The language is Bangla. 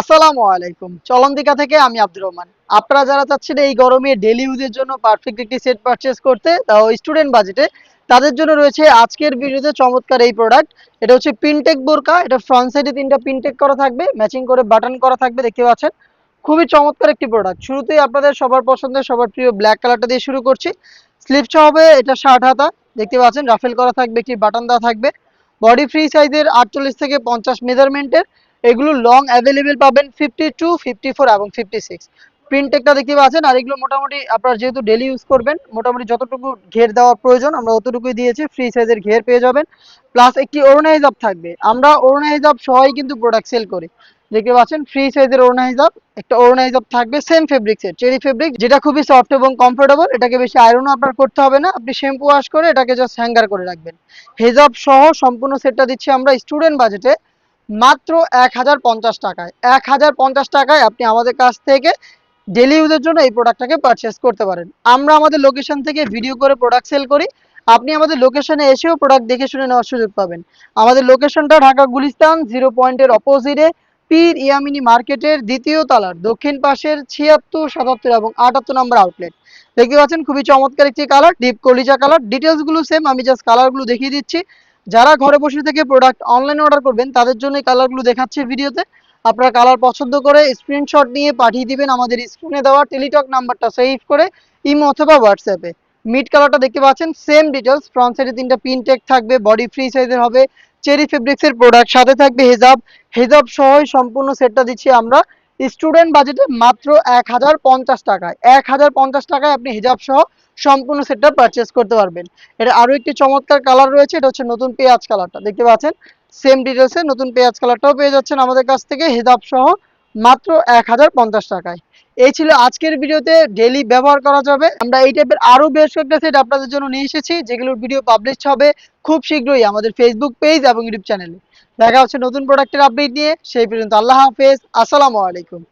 আসসালামু আলাইকুম। চলন্দিকা থেকে আমি আব্দুর রহমান। আপনারা যারা চাচ্ছেন এই গরমে ডেলি ইউজের জন্য পারফেক্ট একটি সেট পারচেস করতে স্টুডেন্ট বাজেটে তাদের জন্য রয়েছে আজকের ভিডিওতে চমৎকার এই প্রোডাক্ট এটা হচ্ছে পিনটেক বোরকা। এটা ফ্রন্ট সাইডে তিনটা পিনটেক করা থাকবে ম্যাচিং করে বাটন করা থাকবে, দেখতে পাচ্ছেন? খুবই চমৎকার একটি প্রোডাক্ট শুরুতেই আপনাদের সবার পছন্দের, সবার প্রিয় ব্ল্যাক কালারটা দিয়ে শুরু করছি। স্লিপস হবে এটা শার্ট হাতা। দেখতে পাচ্ছেন রাফেল করা থাকবে, একটি বাটন দেওয়া থাকবে। বডি ফ্রি সাইজের আটচল্লিশ থেকে পঞ্চাশ মেজারমেন্টের এগুলো লং অ্যাভেলেবেল পাবেন ফিফটি টু ফিফটি ফোর এবং ফিফটি সিক্স প্রিন্টেকটা দেখতে পাচ্ছেন, আর এগুলো মোটামুটি আপনারা যেহেতু ডেলি ইউজ করবেন, মোটামুটি যতটুকু ঘের দেওয়ার প্রয়োজন, আমরা অতটুকুই দিয়েছি ফ্রি সাইজের ঘের পেয়ে যাবেন। প্লাস একটি হিজাব থাকবে। আমরা হিজাব সবাই কিন্তু প্রোডাক্ট সেল করি। দেখতে পাচ্ছেন ফ্রি সাইজের হিজাব একটা হিজাব থাকবে সেম ফেব্রিক্সের চেরি ফেব্রিক যেটা খুবই সফট এবং কমফোর্টেবল এটাকে বেশি আয়রনও আপনার করতে হবে না। আপনি শ্যাম্পু ওয়াশ করে এটাকে জাস্ট হ্যাঙ্গার করে রাখবেন। হেজাব সহ সম্পূর্ণ সেটটা দিচ্ছি আমরা স্টুডেন্ট বাজেটে মাত্র এক হাজার পঞ্চাশ টাকায়। এক হাজার পঞ্চাশ টাকায় আপনি আমাদের কাছ থেকে ডেলি ইউজের জন্য এই প্রোডাক্টটাকে পারচেস করতে পারেন। আমরা আমাদের লোকেশন থেকে ভিডিও করে প্রোডাক্ট সেল করি। আপনি আমাদের লোকেশনে এসেও প্রোডাক্ট দেখে শুনে নেওয়ার সুযোগ পাবেন। আমাদের লোকেশনটা ঢাকা গুলিস্তান জিরো পয়েন্টের অপোজিটে পীর ইয়ামিনী মার্কেটের দ্বিতীয় তালার, দক্ষিণ পাশের ছিয়াত্তর, সাতাত্তর এবং আটাত্তর নম্বর আউটলেট দেখতে পাচ্ছেন খুবই চমৎকার একটি কালার ডিপ কলিজা কালার ডিটেলসগুলো সেম আমি জাস্ট কালারগুলো দেখিয়ে দিচ্ছি। যারা ঘরে বসে থেকে প্রোডাক্ট অনলাইনে অর্ডার করবেন, তাদের জন্য কালারগুলো দেখাচ্ছি ভিডিওতে। আপনারা কালার পছন্দ করে স্ক্রিনশট নিয়ে পাঠিয়ে দিবেন আমাদের স্ক্রিনে দেওয়া টেলিটক নাম্বারটা সেভ করে ইমো অথবা হোয়াটসঅ্যাপে মিড কালারটা দেখতে পাচ্ছেন সেম ডিটেলস ফ্রন্ট সাইডে তিনটা পিন টেক থাকবে বডি ফ্রি সাইজের হবে চেরি ফেব্রিক্সের প্রোডাক্ট সাথে থাকবে হেজাব হেজাব সহ সম্পূর্ণ সেটটা দিচ্ছি আমরা। স্টুডেন্ট বাজেটে মাত্র এক হাজার পঞ্চাশ টাকায়। এক হাজার পঞ্চাশ টাকায় আপনি হিজাব সহ সম্পূর্ণ সেটটা পারচেস করতে পারবেন। এটা আরও একটি চমৎকার কালার রয়েছে, এটা হচ্ছে নতুন পেঁয়াজ কালারটা দেখতে পাচ্ছেন? সেম ডিটেলসে নতুন পেঁয়াজ কালারটাও পেয়ে যাচ্ছেন আমাদের কাছ থেকে। হিজাব সহ মাত্র এক হাজার পঞ্চাশ টাকায়। এই ছিল আজকের ভিডিওতে ডেলি ব্যবহার করা যাবে। আমরা এই টাইপের আরও বেশ কয়েকটা সেট আপনাদের জন্য নিয়ে এসেছি, যেগুলোর ভিডিও পাবলিশ হবে খুব শীঘ্রই আমাদের ফেসবুক পেজ এবং ইউটিউব চ্যানেলে দেখা হচ্ছে নতুন প্রোডাক্টের আপডেট নিয়ে, সেই পর্যন্ত আল্লাহ হাফেজ। আসসালামু আলাইকুম।